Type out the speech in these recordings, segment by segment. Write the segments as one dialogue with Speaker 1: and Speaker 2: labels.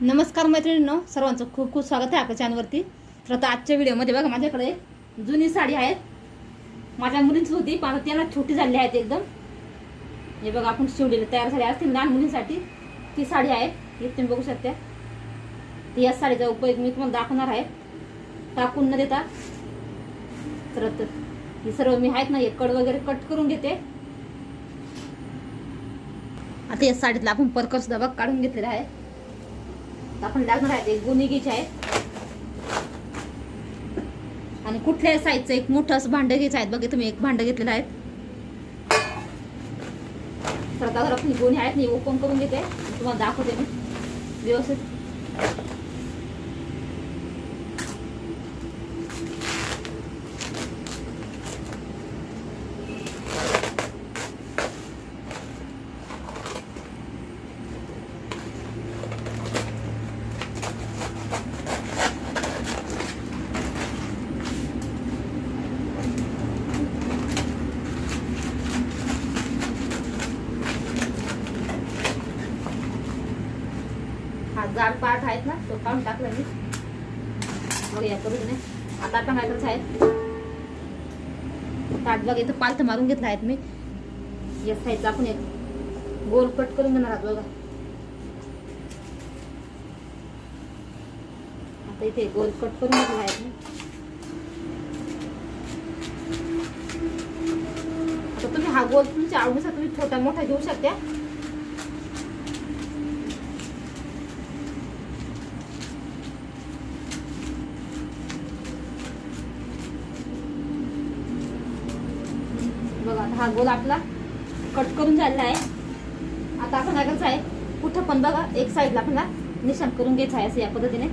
Speaker 1: नमस्कार मैत्रिणींनो सर्वांचं खूप खूप स्वागत आहे आपल्या चॅनलवरती तर आता आजच्या व्हिडिओमध्ये बघा माझ्याकडे जुनी साडी आहेत. माझ्या मुलींची होती पण त्यांना छोटी झाली आहेत एकदम. हे बघा आपण शिवडीला तयार झाले असतील लहान मुलींसाठी. ती साडी आहे ही तुम्ही बघू शकता. ती या साडीचा उपयोग मी तुम्हाला दाखवणार आहे. टाकून न देता. तर ही सर्व मी आहेत ना हे कड वगैरे कट करून घेते. आता या साडीतला आपण परकर सुद्धा बघ काढून घेतलेला आहे. आपण लागणार आहे गुनिगीचे आहेत. आहे आणि कुठल्याही साईजचं एक मोठं असं भांडं घ्यायचं आहे? बघा तुम्ही एक भांडं घेतलेलं आहे. तर आता जर आपण गोणी आहेत ओपन करून घेते. तुम्हाला दाखवते मी. व्यवस्थित. गार जाड पार्ट आहेत ना तो काढून टाकला मी. मग या. नाही आता आपण आहेत आहे? ताट बघा इथं पालथं मारून घेतलं आहेत मी. या साईडचा आपण एक गोल कट करून घेणार आहोत बघा. आता इथे गोल कट करून घेतला आहेत मी. आता तुम्ही हा गोल तुमच्या आवडीचा तुम्ही छोटा मोठा घेऊ शकता बघा आता हा गोल आपला. कट करून झालेला आहे. आता आपण काय आहे. कुठं पण बघा एक साईडला आपल्याला निशाण करून घ्यायचं आहे असं या पद्धतीने.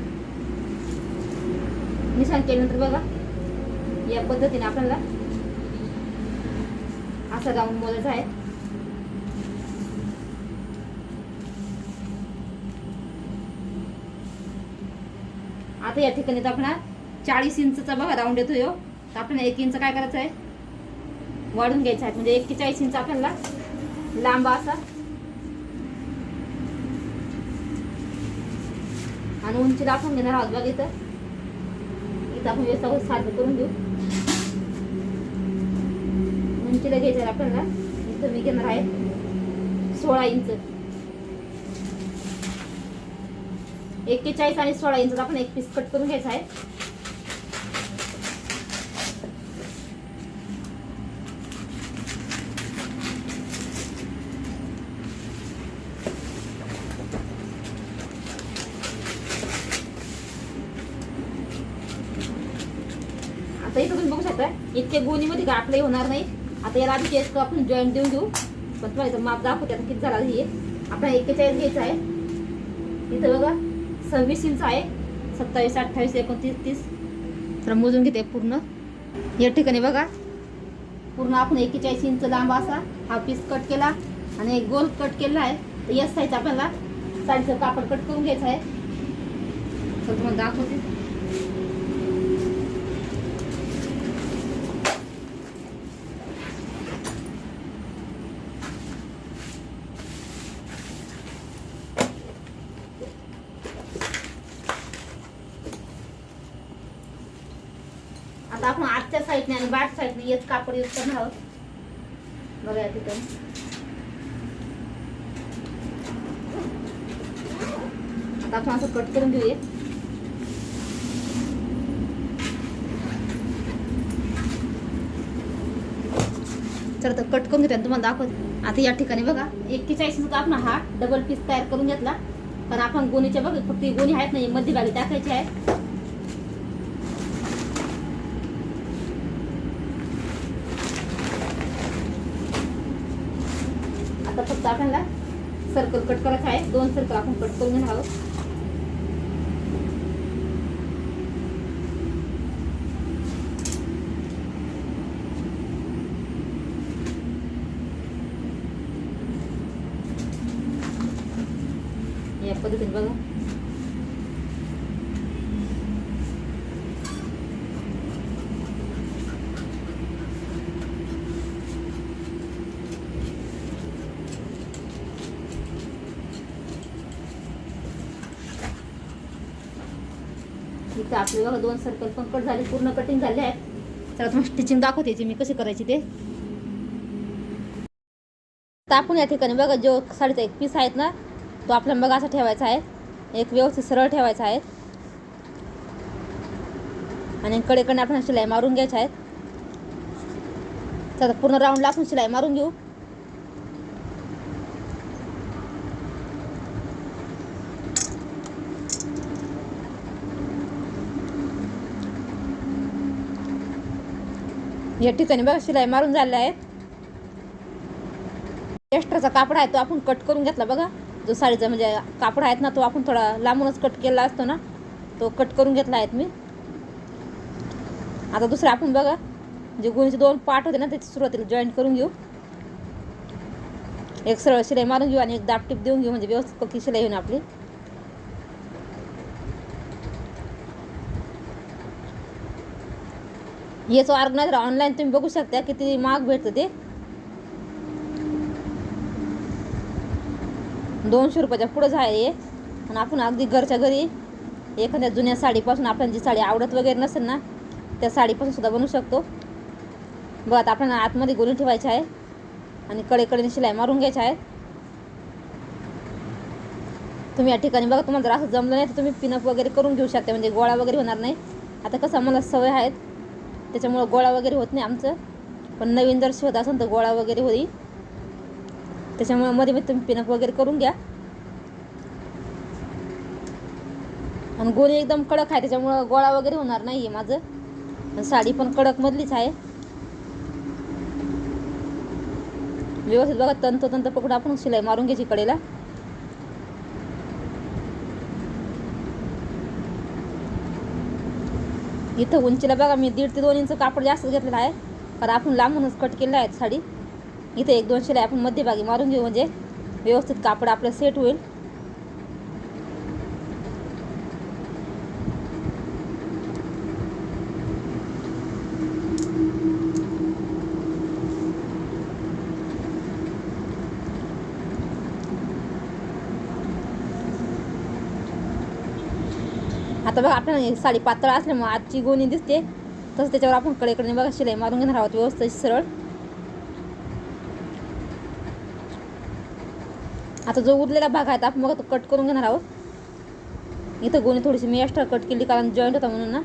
Speaker 1: निशाण केल्यानंतर बघा या पद्धतीने आपल्याला असं राऊंड बोलायचा आहे. आता या ठिकाणी तर आपण चाळीस इंचचा बघा राऊंड येतो ह्यो. तर एक इंच काय करायचं आहे? वाढून घ्यायचा आहे. म्हणजे एक्केचाळीस इंच आपल्याला लांब असा. आणि उंचीला आपण घेणार आहोत बघ इथं. इथं आपण व्यवस्था साध्य करून देऊ. उंचीला घ्यायचं आपल्याला. इथं मी घेणार आहे सोळा इंच. एक्केचाळीस आणि सोळा इंच आपण एक पीस कट करून घ्यायचा आहे आता इथं तुम्ही बघू शकता इतके गोणीमध्ये गाठले होणार नाही. आता याला आधी केस आपण जॉईंट देऊन देऊ. पण तुम्हाला इथं माप दाखवते आता किती झाला हे. आपल्याला एक्केचाळीस घ्यायचं आहे. इथं बघा सव्वीस इंच आहे. सत्तावीस अठ्ठावीस एकोणतीस तीस. तर मोजून घेते पूर्ण. या ठिकाणी बघा. पूर्ण आपण एक्केचाळीस इंच लांब असा. हा पीस कट केला आणि एक गोल कट केला आहे. तर याच साईज आपल्याला साडीचं कापड कट करून घ्यायचं आहे. तर तुम्हाला दाखवते. आता आपण आजच्या साईडने आणि बॅक साईडने येत कापड युज करणार आहोत. बघा तिथं. आता आपण असं कट करून घेऊया. तर कट करून घेते आणि तुम्हाला दाखवते. आता या ठिकाणी बघा एक्केचाळीस आपण हा डबल पीस तयार करून घेतला. कारण आपण गोणीच्या बघ फक्त गोणी आहेत नाही मध्यभागी टाकायची आहे. फक्त आपल्याला सर्कल कट करायचं आहे दोन सर्कल आपण कट करून घेणार आहोत. या पद्धतीने बघा. तर आपले बघा दोन सर्कल पण कट झाले पूर्ण कटिंग झाले आहेत. तर तुम्ही स्टिचिंग दाखवते मी कशी करायची ते. तर आपण या ठिकाणी बघा जो साडीचा एक पीस आहेत ना तो आपल्याला बघा असा ठेवायचा आहे. एक व्यवस्थित सरळ ठेवायचा आहे. आणि कडेकडे आपण शिलाई मारून घ्यायच्या आहेत तर पूर्ण राऊंडला आपण शिलाई मारून घेऊ. या ठिकाणी बघा शिलाई मारून झाल्या आहेत. एक्स्ट्राचा कापड आहे तो आपण कट करून घेतला बघा. जो साडीचा म्हणजे कापड आहेत ना तो आपण थोडा लांबूनच कट केला असतो ना तो कट करून घेतला आहेत मी. आता दुसरं आपण बघा जे गुणीचे दोन पार्ट होते ना त्याची सुरुवातीला जॉईंट करून घेऊ. एक सरळ शिलाई मारून घेऊ आणि एक दाब देऊन घेऊ म्हणजे व्यवस्थित पक्की शिलाई होईल आपली. याचं ऑर्गनायझर ऑनलाईन तुम्ही बघू शकता किती महाग भेटतं ते. दोनशे रुपयाच्या पुढंच आहे आणि आपण अगदी घरच्या घरी एखाद्या जुन्या साडीपासून आपल्याला जी साडी आवडत वगैरे नसेल ना त्या साडीपासून सुद्धा बनवू शकतो. बघा आता आपल्याला आतमध्ये गोळी ठेवायची आहे आणि कडेकडेने शिलाई मारून घ्यायची आहे. तुम्ही या ठिकाणी बघा तुम्हाला जर असं जमलं नाही तर तुम्ही पिनअप वगैरे करून घेऊ शकता. म्हणजे गोळा वगैरे होणार नाही. आता कसं मला सवय आहेत. त्याच्यामुळं गोळा वगैरे होत नाही आमचं. पण नवीन जर शोध असेल तर गोळा वगैरे होईल. त्याच्यामुळं मध्ये मध्ये तुम्ही पिनअप वगैरे करून घ्या. आणि गोळी एकदम कडक आहे त्याच्यामुळं गोळा वगैरे होणार नाही आहे माझं. आणि साडी पण कडक मधलीच आहे. व्यवस्थित बघा तंतोतंत पकडून आपण शिलाई मारून घ्यायची कडेला. इथं उंचीला बघा मी दीड ते दोन इंच कापड जास्त घेतलेलं आहे. कारण आपण लांबूनच कट केलेला आहे साडी. इथे एक दोनशेला आपण मध्यभागी मारून घेऊ म्हणजे व्यवस्थित कापड आपलं सेट होईल. आता बघा आपल्याला साडी पातळ असल्यामुळे आजची गोणी दिसते. तसं त्याच्यावर आपण कडेकडे बघा शिलाई मारून घेणार आहोत. व्यवस्थित सरळ. आता जो उरलेला भाग आहे आपण बघा तो कट करून घेणार आहोत. इथं गोणी थोडीशी मी एक्स्ट्रा कट केली कारण जॉईंट होता म्हणून ना.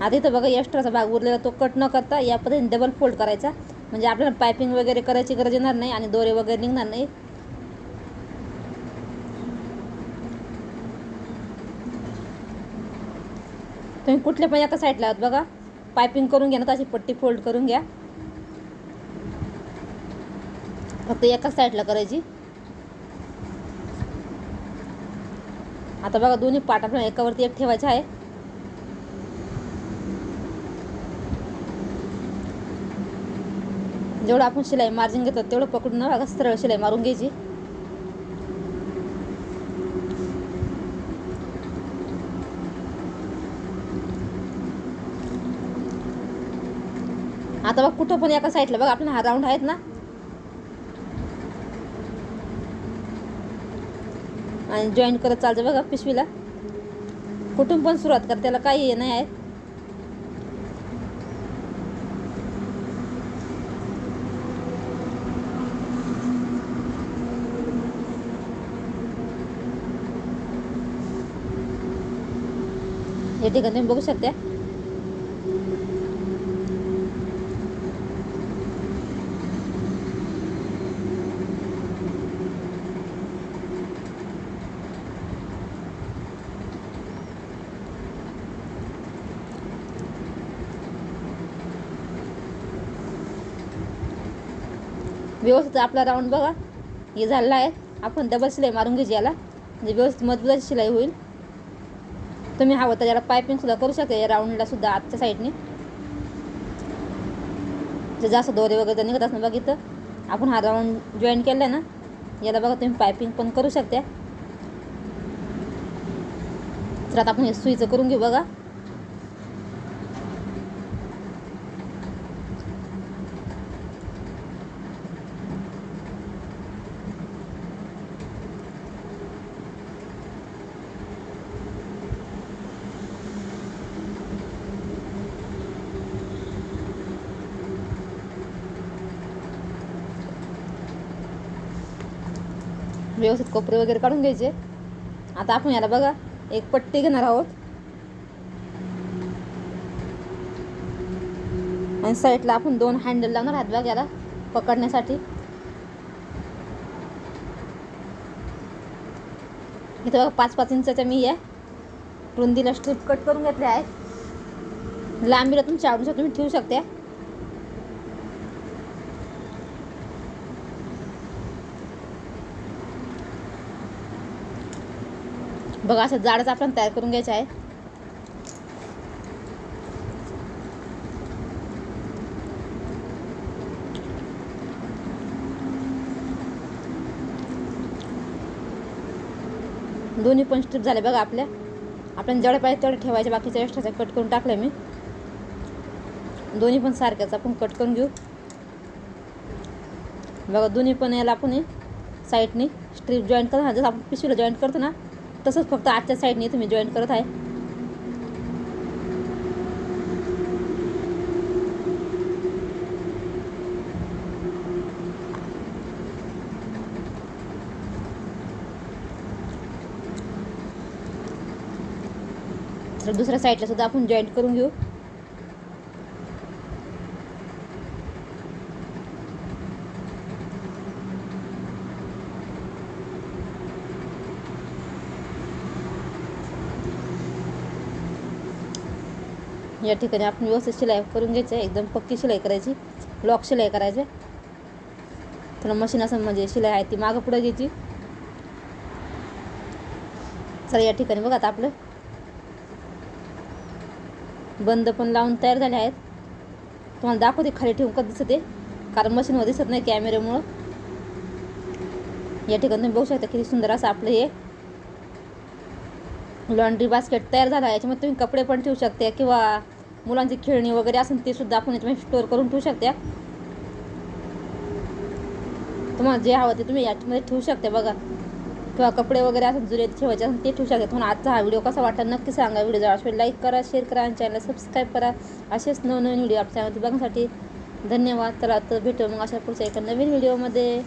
Speaker 1: आता इथं बघा एक्स्ट्राचा भाग उरलेला तो कट न करता या पद्धतीने डबल फोल्ड करायचा. म्हणजे आपल्याला पायपिंग वगैरे करायची गरज येणार नाही आणि दोरे वगैरे निघणार नाही. तुम्ही कुठल्या पण एका साईडला आहात बघा. पायपिंग करून घ्या ना तशी पट्टी फोल्ड करून घ्या. फक्त एकाच साईडला करायची. आता बघा दोन्ही पाट एकावरती एक ठेवायचं आहे. जेवढं आपण शिलाई मार्जिन घेतो तेवढं पकडून बघा सरळ शिलाई मारून घ्यायची आता बघ कुठं पण एका साईडला बघा आपला हा राऊंड आहेत ना. आणि जॉईन करत चालतं बघा पिशवीला. कुठून पण सुरुवात कर त्याला काही हे नाही आहे. हे ठिकाणी तुम्ही बघू शकता. व्यवस्थित आपला राऊंड बघा. हे झालेला आहे. आपण डबल शिलाई मारून घ्यायची याला. म्हणजे व्यवस्थित मजबूत शिलाई होईल. तुम्ही हवं तर याला पायपिंगसुद्धा करू शकता. या राऊंडला सुद्धा आजच्या साईडने जे जास्त दोरे वगैरे निघत असणं बघितलं आपण हा राऊंड जॉईन केला आहे ना याला बघा तुम्ही पायपिंग पण करू शकता. तर आता आपण हे सुईचं करून घेऊ बघा. व्यवस्थित कोपरे वगैरे काढून घ्यायचे. आता आपण याला बघा एक पट्टी घेणार आहोत. आणि साईडला आपण दोन हँडल लावणार आहात बघ याला पकडण्यासाठी. इथं बघा पाच पाच इंचाच्या मी या रुंदीला स्ट्रिप कट करून घेतल्या आहेत लांबीला तुमच्या आवडीनुसार तुम्ही ठेवू शकता. बघा असं जाडच आपण तयार करून घ्यायचं आहे. दोन्ही पण स्ट्रीप झाले बघा आपल्या आपण जेवढे पाहिजे तेवढे ठेवायचे बाकीच्या एक्स्ट्राच्या कट करून टाकले मी. दोन्ही पण सारख्याच आपण कट करून घेऊ. बघा दोन्ही पण याला आपण साईडने स्ट्रीप जॉईंट करतो ना जसं आपण पिशवीला जॉईंट करतो ना तसंच फक्त आजच्या साईडने तुम्ही जॉईन करत आहे. तर दुसऱ्या साईडला सुद्धा आपण जॉईंट करून घेऊ. या ठिकाणी आपण व्यवस्थित शिलाई करून घ्यायची आहे. एकदम पक्की शिलाई करायची. लॉक शिलाई करायची थोडं मशीन असं म्हणजे शिलाई आहे ती मागं पुढं घ्यायची. चला या ठिकाणी बघा आता आपलं. बंद पण लावून तयार झाले आहेत. तुम्हाला दाखवते खाली ठेवून का दिसत आहे कारण मशीनवर दिसत नाही कॅमेऱ्यामुळं या ठिकाणी तुम्ही बघू शकता किती सुंदर असं आपलं हे. लॉन्ड्री बास्केट तयार झाला याच्यामध्ये तुम्ही कपडे पण ठेवू शकता किंवा मुलांची खेळणी वगैरे असेल ते सुद्धा आपण याच्यामध्ये स्टोअर करून ठेवू शकता. तुम्हाला जे हवं ते तुम्ही याच्यामध्ये ठेवू शकता बघा. किंवा कपडे वगैरे असं जुने ठेवायचे असेल ते ठेवू शकते. म्हणून आजचा हा व्हिडिओ कसा वाटला नक्की सांगा. व्हिडिओ जर लाईक करा शेअर करा आणि चॅनल सबस्क्राईब करा. असेच नवनवीन व्हिडिओ आपल्या चॅनलवरती बघण्यासाठी धन्यवाद. चला तर भेटू मग अशा पुढच्या एका नवीन व्हिडिओमध्ये